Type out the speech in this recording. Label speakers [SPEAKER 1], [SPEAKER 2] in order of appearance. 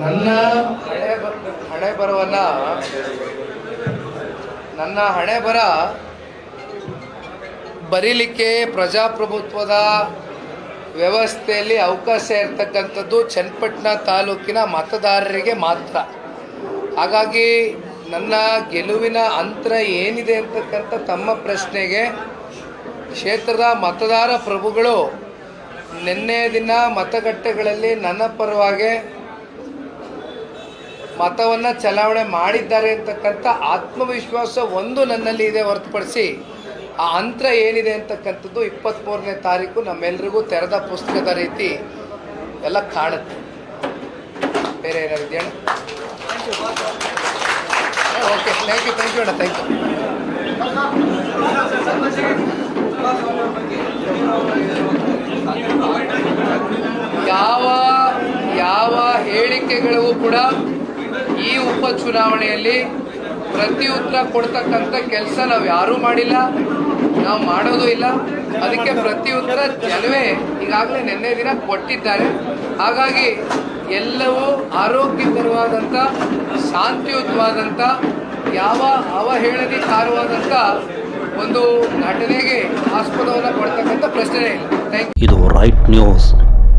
[SPEAKER 1] ನನ್ನ ಹಣೆ ಬರವನ್ನ, ನನ್ನ ಹಣೆ ಬರ ಬರೀಲಿಕ್ಕೆ ಪ್ರಜಾಪ್ರಭುತ್ವದ ವ್ಯವಸ್ಥೆಯಲ್ಲಿ ಅವಕಾಶ ಇರ್ತಕ್ಕಂಥದ್ದು ಚನ್ನಪಟ್ಟಣ ತಾಲೂಕಿನ ಮತದಾರರಿಗೆ ಮಾತ್ರ. ಹಾಗಾಗಿ ನನ್ನ ಗೆಲುವಿನ ಅಂತರ ಏನಿದೆ ಅಂತಕ್ಕಂಥ ತಮ್ಮ ಪ್ರಶ್ನೆಗೆ ಕ್ಷೇತ್ರದ ಮತದಾರ ಪ್ರಭುಗಳು ನಿನ್ನೆ ದಿನ ಮತಗಟ್ಟೆಗಳಲ್ಲಿ ನನ್ನ ಪರವಾಗಿ ಮತವನ್ನು ಚಲಾವಣೆ ಮಾಡಿದ್ದಾರೆ ಅಂತಕ್ಕಂಥ ಆತ್ಮವಿಶ್ವಾಸ ಒಂದು ನನ್ನಲ್ಲಿ ಇದೆ ಹೊರತುಪಡಿಸಿ ಆ ಅಂತರ ಏನಿದೆ ಅಂತಕ್ಕಂಥದ್ದು ಇಪ್ಪತ್ತ್ಮೂರನೇ ತಾರೀಕು ನಮ್ಮೆಲ್ಲರಿಗೂ ತೆರೆದ ಪುಸ್ತಕದ ರೀತಿ ಎಲ್ಲ ಕಾಣುತ್ತೆ. ಬೇರೆ ಏನಾರು ಇದೆಯಣ್ಣ okay thank you thank you ಅಣ್ಣ ಥ್ಯಾಂಕ್ ಯು ಯಾವ ಯಾವ ಹೇಳಿಕೆಗಳಿಗೂ ಕೂಡ ಈ ಉಪಚುನಾವಣೆಯಲ್ಲಿ ಪ್ರತಿ ಉತ್ತರ ಕೊಡ್ತಕ್ಕಂಥ ಕೆಲಸ ನಾವು ಯಾರೂ ಮಾಡಿಲ್ಲ, ನಾವು ಮಾಡೋದು ಇಲ್ಲ. ಅದಕ್ಕೆ ಪ್ರತಿ ಉತ್ತರ ಜನವೇ ಈಗಾಗಲೇ ನಿನ್ನೆ ದಿನ ಕೊಟ್ಟಿದ್ದಾರೆ. ಹಾಗಾಗಿ ಎಲ್ಲವೂ ಆರೋಗ್ಯಕರವಾದಂಥ, ಶಾಂತಿಯುತವಾದಂಥ, ಯಾವ ಅವಹೇಳನಿಕಾರವಾದಂಥ ಒಂದು ಘಟನೆಗೆ ಆಸ್ಪದವನ್ನು ಕೊಡ್ತಕ್ಕಂಥ ಪ್ರಶ್ನೆ ಇಲ್ಲ. ಥ್ಯಾಂಕ್
[SPEAKER 2] ಇದು ರೈಟ್ ನ್ಯೂಸ್